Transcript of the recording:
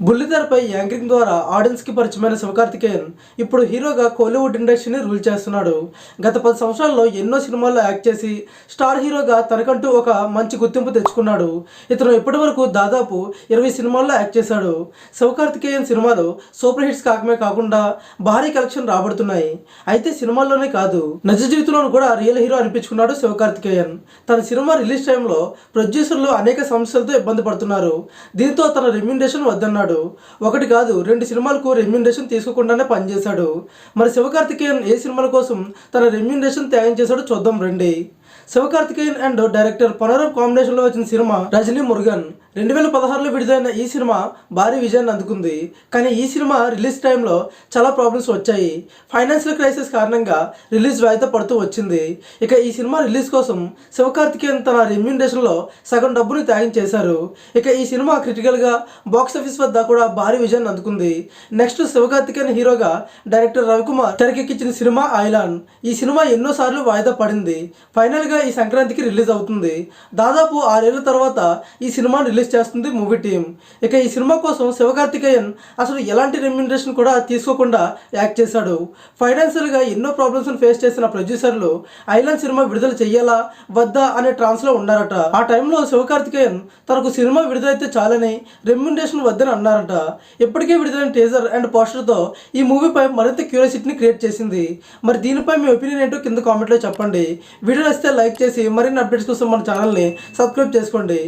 బుల్లితెరపై anchoring ద్వారా ఆడియన్స్కి పరిచయమైన శివకార్తికేయన్ ఇప్పుడు హీరోగా కోలీవుడ్ ఇండస్ట్రీని రూల్ చేస్తున్నాడు. గత పది సంవత్సరాల్లో ఎన్నో సినిమాల్లో యాక్ట్ చేసి స్టార్ హీరోగా తనకంటూ ఒక మంచి గుర్తింపు తెచ్చుకున్నాడు. ఇతను ఇప్పటి వరకు దాదాపు ఇరవై సినిమాల్లో యాక్ట్ చేశాడు. శివకార్తికేయన్ సినిమాలు సూపర్ హిట్స్ కాకమే కాకుండా భారీ కలెక్షన్ రాబడుతున్నాయి. అయితే సినిమాల్లోనే కాదు నిజ జీవితంలో కూడా రియల్ హీరో అనిపించుకున్నాడు శివకార్తికేయన్. తన సినిమా రిలీజ్ టైంలో ప్రొడ్యూసర్లు అనేక సమస్యలతో ఇబ్బంది పడుతున్నారు. దీంతో తన రెమ్యూనరేషన్ వద్దన్నాడు. ఒకటి కాదు రెండు సినిమాలకు రెమ్యూనరేషన్ తీసుకోకుండానే పనిచేశాడు మరి శివకార్తికేయన్ ఏ సినిమాల కోసం తన రెమ్యూనరేషన్ త్యాగం చేశాడో చూద్దాం రండి. శివకార్తికేయన్ అండ్ డైరెక్టర్ పనోరం కాంబినేషన్లో వచ్చిన సినిమా రజనీ మురుగన్. రెండు వేల పదహారులో విడుదలైన ఈ సినిమా భారీ విజయాన్ని అందుకుంది. కానీ ఈ సినిమా రిలీజ్ టైంలో చాలా ప్రాబ్లమ్స్ వచ్చాయి. ఫైనాన్షియల్ క్రైసిస్ కారణంగా రిలీజ్ వాయిదా పడుతూ వచ్చింది. ఇక ఈ సినిమా రిలీజ్ కోసం శివకార్తికేయన్ తన రెమ్యూనరేషన్లో సగం డబ్బుని త్యాగం చేశారు. ఇక ఈ సినిమా క్రిటికల్గా బాక్స్ ఆఫీస్ వద్ద కూడా భారీ విజయాన్ని అందుకుంది. నెక్స్ట్ శివకార్తికేయన్ హీరోగా డైరెక్టర్ రవికుమార్ తెరకెక్కించిన సినిమా ఐలాన్. ఈ సినిమా ఎన్నోసార్లు వాయిదా పడింది. ఫైనల్గా ఈ సంక్రాంతికి రిలీజ్ అవుతుంది. దాదాపు ఆరేళ్ళ తర్వాత ఈ సినిమాను రిలీజ్ చేస్తుంది మూవీ టీం. ఇక ఈ సినిమా కోసం శివకార్తికేయన్ అసలు ఎలాంటి రెమ్యూనరేషన్ కూడా తీసుకోకుండా యాక్ట్ చేశాడు. ఫైనాన్షియల్గా ఎన్నో ప్రాబ్లమ్స్ను ఫేస్ చేసిన ప్రొడ్యూసర్లు ఐలాండ్ సినిమా విడుదల చెయ్యాలా వద్దా అనే ట్రాన్స్లో ఉన్నారట. ఆ టైంలో శివకార్తికేయన్ తనకు సినిమా విడుదలైతే చాలని రెమ్యూనరేషన్ వద్దని అన్నారట. ఇప్పటికే విడుదలైన టీజర్ అండ్ పోస్టర్తో ఈ మూవీపై మరింత క్యూరియాసిటీని క్రియేట్ చేసింది. మరి దీనిపై మీ ఒపీనియన్ ఏంటో కింద కామెంట్లో చెప్పండి. వీడియో నచ్చితే లైక్ చేసి మరిన్ని అప్డేట్స్ కోసం మన ఛానల్ని సబ్స్క్రైబ్ చేసుకోండి.